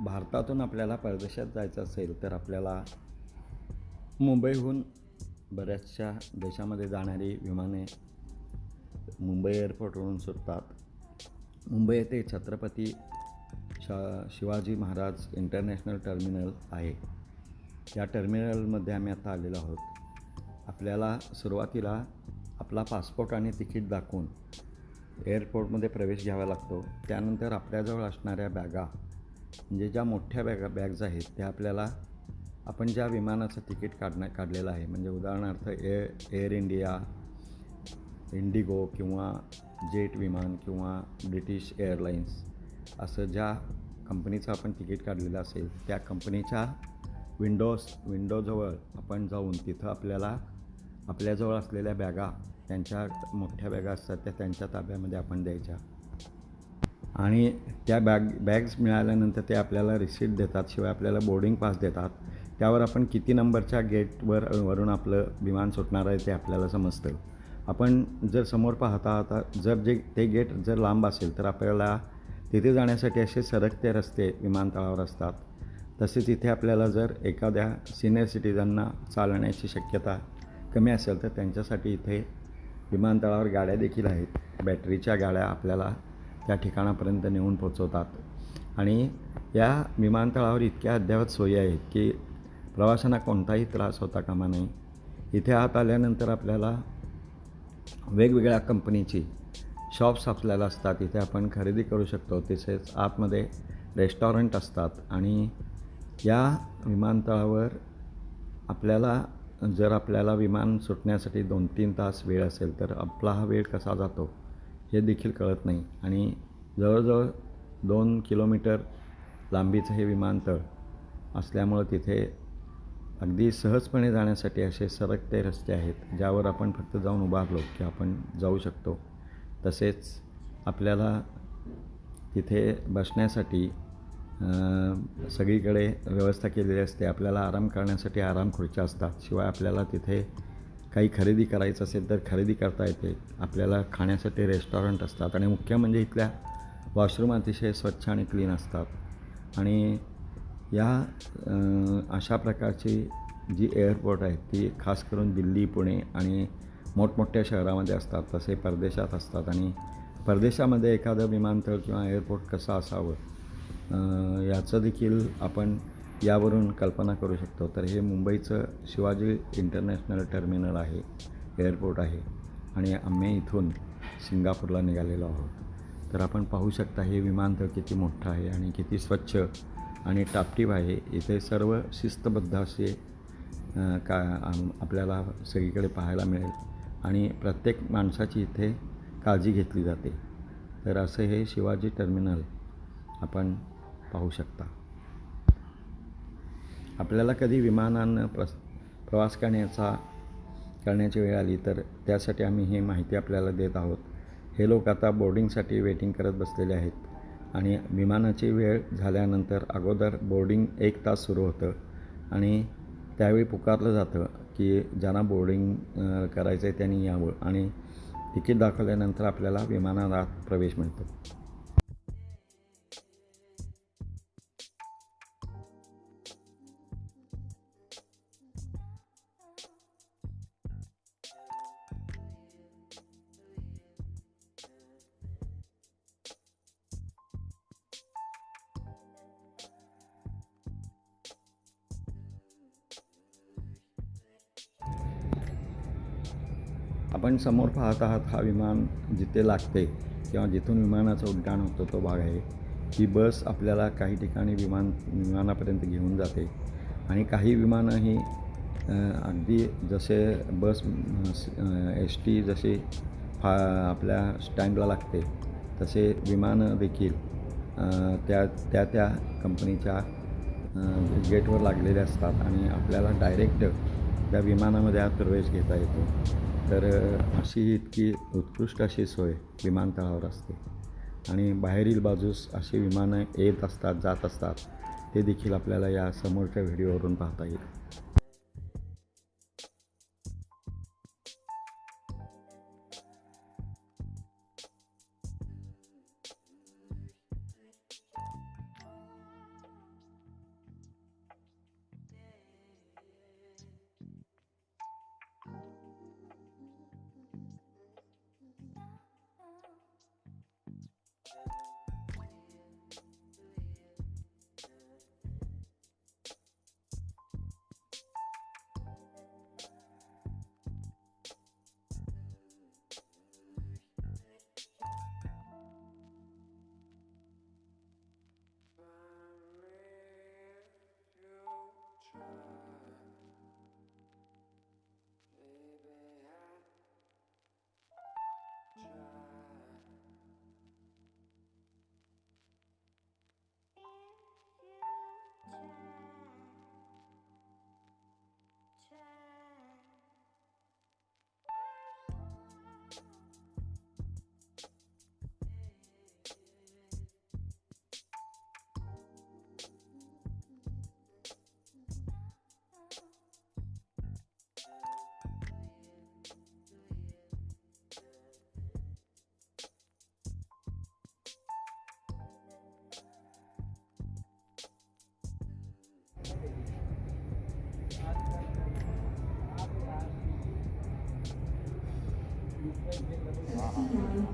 भारतातून आपल्याला परदेशात जायचं असेल तर आपल्याला मुंबईहून बऱ्याचशा देशामध्ये जाणारी विमाने मुंबई एअरपोर्टवरून सुटतात. मुंबई येथे छत्रपती शा शिवाजी महाराज इंटरनॅशनल टर्मिनल आहे. या टर्मिनलमध्ये आम्ही आता आलेलो आहोत. आपल्याला सुरुवातीला आपला पासपोर्ट आणि तिकीट दाखवून एअरपोर्टमध्ये प्रवेश घ्यावा लागतो. त्यानंतर आपल्याजवळ असणाऱ्या बॅगा म्हणजे ज्या मोठ्या बॅगा बॅग्ज आहेत त्या आपल्याला आपण ज्या विमानाचं तिकीट काढण्या काढलेलं आहे म्हणजे उदाहरणार्थ एअर एअर इंडिया इंडिगो किंवा जेट विमान किंवा ब्रिटिश एअरलाईन्स असं ज्या कंपनीचं आपण तिकीट काढलेलं असेल त्या कंपनीच्या विंडोज विंडोजवळ आपण जाऊन तिथं आपल्याला आपल्याजवळ असलेल्या बॅगा त्यांच्या मोठ्या बॅगा असतात त्या त्यांच्या ताब्यामध्ये आपण द्यायच्या. आणि त्या बॅग बॅग्स मिळाल्यानंतर ते आपल्याला रिसीट देतात शिवाय आपल्याला बोर्डिंग पास देतात. त्यावर आपण किती नंबरच्या गेटवर वरून आपलं विमान सुटणार आहे ते आपल्याला समजतं. आपण जर समोर पाहता आता जर जे ते गेट जर लांब असेल तर आपल्याला तिथे जाण्यासाठी असे सरकते रस्ते विमानतळावर असतात. तसेच इथे आपल्याला जर एखाद्या सिनियर सिटीजनना चालण्याची शक्यता कमी असेल तर त्यांच्यासाठी इथे विमानतळावर गाड्या देखील आहेत. बॅटरीच्या गाड्या आपल्याला त्या ठिकाणापर्यंत नेऊन पोचवतात. आणि या विमानतळावर इतक्या अद्ययावत सोयी आहेत की प्रवाशांना कोणताही त्रास होता कामा नाही इथे आत आल्यानंतर आपल्याला वेगवेगळ्या कंपनीची शॉप्स आपल्याला असतात. इथे आपण खरेदी करू शकतो. तसेच आतमध्ये रेस्टॉरंट असतात. आणि या विमानतळावर आपल्याला जर आपल्याला विमान सुटण्यासाठी दोन तीन तास वेळ असेल तर आपला हा वेळ कसा जातो? हे देखील कळत नाही. आणि जवळजवळ दोन किलोमीटर लांबीचं हे विमानतळ असल्यामुळं तिथे अगदी सहजपणे जाण्यासाठी असे सरकते रस्ते आहेत ज्यावर आपण फक्त जाऊन उभारलो की आपण जाऊ शकतो. तसेच आपल्याला तिथे बसण्यासाठी सगळीकडे व्यवस्था केलेली असते. आपल्याला आराम करण्यासाठी आराम खुर्च्या असतात. शिवाय आपल्याला तिथे काही खरेदी करायचं असेल तर खरेदी करता येते. आपल्याला खाण्यासाठी रेस्टॉरंट असतात आणि मुख्य म्हणजे इथल्या वॉशरूम अतिशय स्वच्छ आणि क्लीन असतात. आणि या अशा प्रकारची जी एअरपोर्ट आहेत ती खास करून दिल्ली पुणे आणि मोठमोठ्या शहरामध्ये असतात. तसे परदेशात असतात आणि परदेशामध्ये एखादं विमानतळ किंवा एअरपोर्ट कसं असावं याचं देखील आपण यावरून कल्पना करू शकतो. तर हे मुंबईचं शिवाजी इंटरनॅशनल टर्मिनल आहे एअरपोर्ट आहे आणि आम्ही इथून सिंगापूरला निघालेलो आहोत. तर आपण पाहू शकता हे विमानतळ किती मोठं आहे आणि किती स्वच्छ आणि टापटीप आहे. इथे सर्व शिस्तबद्ध असे का आपल्याला सगळीकडे पाहायला मिळेल आणि प्रत्येक माणसाची इथे काळजी घेतली जाते. तर असं हे शिवाजी टर्मिनल आपण पाहू शकता. आपल्याला कधी विमानानं प्रस प्रवास करण्याचा करण्याची वेळ आली तर त्यासाठी आम्ही ही माहिती आपल्याला देत आहोत. हे लोक आता बोर्डिंगसाठी वेटिंग करत बसलेले आहेत आणि विमानाची वेळ झाल्यानंतर अगोदर बोर्डिंग एक तास सुरू होतं आणि त्यावेळी पुकारलं जातं की ज्यांना बोर्डिंग करायचं आहे त्यांनी यावं आणि तिकीट दाखवल्यानंतर आपल्याला विमानात प्रवेश मिळतो. आपण समोर पाहत आहात हा विमान जिथे लागते किंवा जिथून विमानाचं उड्डाण होतं तो भाग आहे. ही बस आपल्याला काही ठिकाणी विमान विमानापर्यंत घेऊन जाते आणि काही विमानं ही अगदी जसे बस एस टी जशी फा आपल्या स्टँडला लागते तसे विमानं देखील त्या त्या त्या कंपनीच्या गेटवर लागलेले असतात आणि आपल्याला डायरेक्ट त्या विमानामध्ये हा प्रवेश घेता येतो. तर अशी ही इतकी उत्कृष्ट अशी सोय विमानतळावर असते. आणि बाहेरील बाजूस अशी विमानं येत असतात जात असतात ते देखील आपल्याला या समोरच्या व्हिडिओवरून पाहता येईल.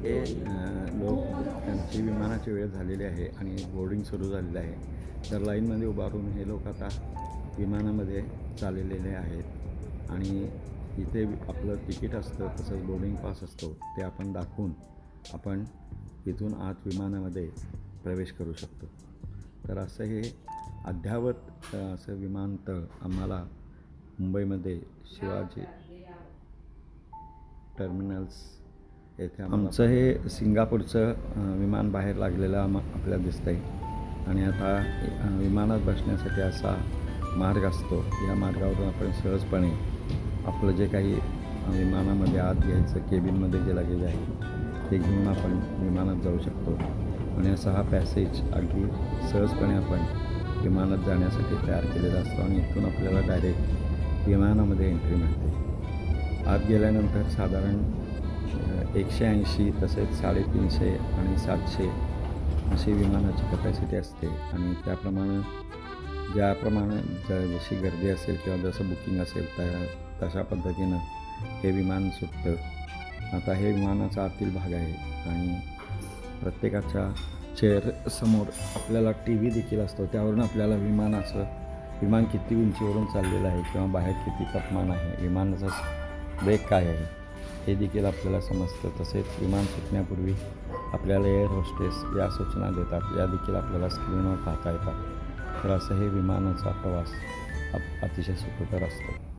हे लोक त्यांची विमानाची वेळ झालेली आहे आणि बोर्डिंग सुरू झालेलं आहे. तर लाईनमध्ये उभारून हे लोक आता विमानामध्ये चाललेले आहेत. आणि इथे आपलं तिकीट असतं तसंच बोर्डिंग पास असतो ते आपण दाखवून आपण इथून आत विमानामध्ये प्रवेश करू शकतो. तर असं हे अद्यावत असं विमानतळ आम्हाला मुंबईमध्ये शिवाजी टर्मिनल्स येथे आमचं हे सिंगापूरचं विमान बाहेर लागलेलं आम आपल्याला दिसतं आहे आणि आता विमानात बसण्यासाठी असा मार्ग असतो. या मार्गावरून आपण सहजपणे आपलं जे काही विमानामध्ये आत घ्यायचं केबिनमध्ये जे लगेज आहे ते घेऊन आपण विमानात जाऊ शकतो. आणि असा हा पॅसेज अगदी सहजपणे आपण विमानात जाण्यासाठी तयार केलेला असतो. आणि इथून आपल्याला डायरेक्ट विमानामध्ये एंट्री मिळते. आत गेल्यानंतर साधारण एकशे ऐंशी तसेच साडेतीनशे आणि सातशे अशी विमानाची कपॅसिटी असते. आणि त्याप्रमाणे ज्याप्रमाणे ज्या जशी गर्दी असेल किंवा जसं बुकिंग असेल त्या तशा पद्धतीनं हे विमान सुटतं. आता हे विमानाचा आतील भाग आहे आणि प्रत्येकाच्या चेअर समोर आपल्याला टी व्ही देखील असतो. त्यावरून आपल्याला विमानाचं विमान किती उंचीवरून चाललेलं आहे किंवा बाहेर किती तापमान आहे विमानाचा ब्रेक काय आहे? हे देखील आपल्याला समजतं. तसेच विमान सुटण्यापूर्वी आपल्याला एअर होस्टेस या सूचना देतात. या देखील आपल्याला स्क्रीनवर पाहता येतात. तर असं हे विमानाचा प्रवास अप- अतिशय सुखकर असतो.